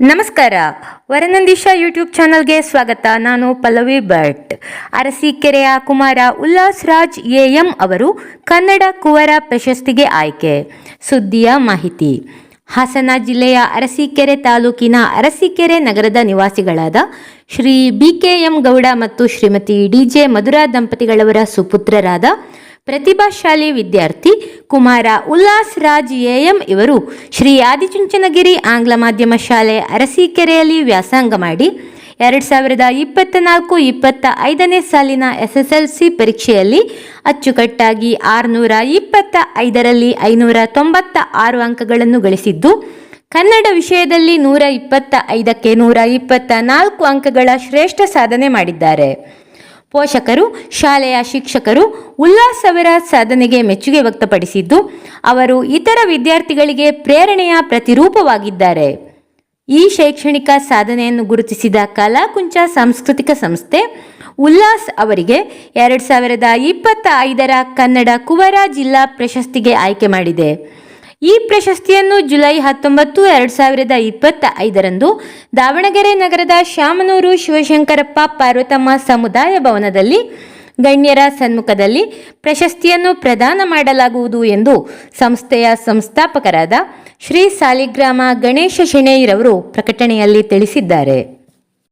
ನಮಸ್ಕಾರ. ವರನಂದೀಶ ಯೂಟ್ಯೂಬ್ ಚಾನಲ್ಗೆ ಸ್ವಾಗತ. ನಾನು ಪಲ್ಲವಿ ಭಟ್. ಅರಸೀಕೆರೆಯ ಕುಮಾರ ಉಲ್ಲಾಸ್ ರಾಜ್ ಎಎಂ ಅವರು ಕನ್ನಡ ಕುವರ ಪ್ರಶಸ್ತಿಗೆ ಆಯ್ಕೆ. ಸುದ್ದಿಯ ಮಾಹಿತಿ. ಹಾಸನ ಜಿಲ್ಲೆಯ ಅರಸೀಕೆರೆ ತಾಲೂಕಿನ ಅರಸೀಕೆರೆ ನಗರದ ನಿವಾಸಿಗಳಾದ Shri B K M Gowda ಮತ್ತು ಶ್ರೀಮತಿ ಡಿ ಜೆ ಮಧುರಾ ದಂಪತಿಗಳವರ ಸುಪುತ್ರರಾದ ಪ್ರತಿಭಾಶಾಲಿ ವಿದ್ಯಾರ್ಥಿ ಕುಮಾರ ಉಲ್ಲಾಸ್ ರಾಜ್ ಎಎಂ ಇವರು ಶ್ರೀ ಆದಿಚುಂಚನಗಿರಿ ಆಂಗ್ಲ ಮಾಧ್ಯಮ ಶಾಲೆ ಅರಸೀಕೆರೆಯಲ್ಲಿ ವ್ಯಾಸಂಗ ಮಾಡಿ ಎರಡು ಸಾವಿರದ ಇಪ್ಪತ್ತ ನಾಲ್ಕು, ಇಪ್ಪತ್ತ ಐದನೇ ಸಾಲಿನ ಎಸ್ ಎಸ್ ಎಲ್ ಸಿ ಪರೀಕ್ಷೆಯಲ್ಲಿ ಅಚ್ಚುಕಟ್ಟಾಗಿ ಆರುನೂರ ಇಪ್ಪತ್ತ ಐದರಲ್ಲಿ ಐನೂರ ತೊಂಬತ್ತ ಆರು ಅಂಕಗಳನ್ನು ಗಳಿಸಿದ್ದು, ಕನ್ನಡ ವಿಷಯದಲ್ಲಿ ನೂರ ಇಪ್ಪತ್ತ ಐದಕ್ಕೆ ನೂರ ಇಪ್ಪತ್ತ ನಾಲ್ಕು ಅಂಕಗಳ ಶ್ರೇಷ್ಠ ಸಾಧನೆ ಮಾಡಿದ್ದಾರೆ. ಪೋಷಕರು, ಶಾಲೆಯ ಶಿಕ್ಷಕರು ಉಲ್ಲಾಸ್ ಅವರ ಸಾಧನೆಗೆ ಮೆಚ್ಚುಗೆ ವ್ಯಕ್ತಪಡಿಸಿದ್ದು, ಅವರು ಇತರ ವಿದ್ಯಾರ್ಥಿಗಳಿಗೆ ಪ್ರೇರಣೆಯ ಪ್ರತಿರೂಪವಾಗಿದ್ದಾರೆ. ಈ ಶೈಕ್ಷಣಿಕ ಸಾಧನೆಯನ್ನು ಗುರುತಿಸಿದ ಕಲಾಕುಂಚ ಸಾಂಸ್ಕೃತಿಕ ಸಂಸ್ಥೆ, ಉಲ್ಲಾಸ್ ಅವರಿಗೆ ಎರಡು ಸಾವಿರದ ಇಪ್ಪತ್ತ ಐದರ ಕನ್ನಡ ಕುವರ ಜಿಲ್ಲಾ ಪ್ರಶಸ್ತಿಗೆ ಆಯ್ಕೆ ಮಾಡಿದೆ. ಈ ಪ್ರಶಸ್ತಿಯನ್ನು ಜುಲೈ ಹತ್ತೊಂಬತ್ತು, ಎರಡು ಸಾವಿರದ ಇಪ್ಪತ್ತ ಐದರಂದು ದಾವಣಗೆರೆ ನಗರದ ಶಾಮನೂರು ಶಿವಶಂಕರಪ್ಪ ಪಾರ್ವತಮ್ಮ ಸಮುದಾಯ ಭವನದಲ್ಲಿ ಗಣ್ಯರ ಸನ್ಮುಖದಲ್ಲಿ ಪ್ರಶಸ್ತಿಯನ್ನು ಪ್ರದಾನ ಮಾಡಲಾಗುವುದು ಎಂದು ಸಂಸ್ಥೆಯ ಸಂಸ್ಥಾಪಕರಾದ ಶ್ರೀ ಸಾಲಿಗ್ರಾಮ ಗಣೇಶ ಶೆಣೈರವರು ಪ್ರಕಟಣೆಯಲ್ಲಿ ತಿಳಿಸಿದ್ದಾರೆ.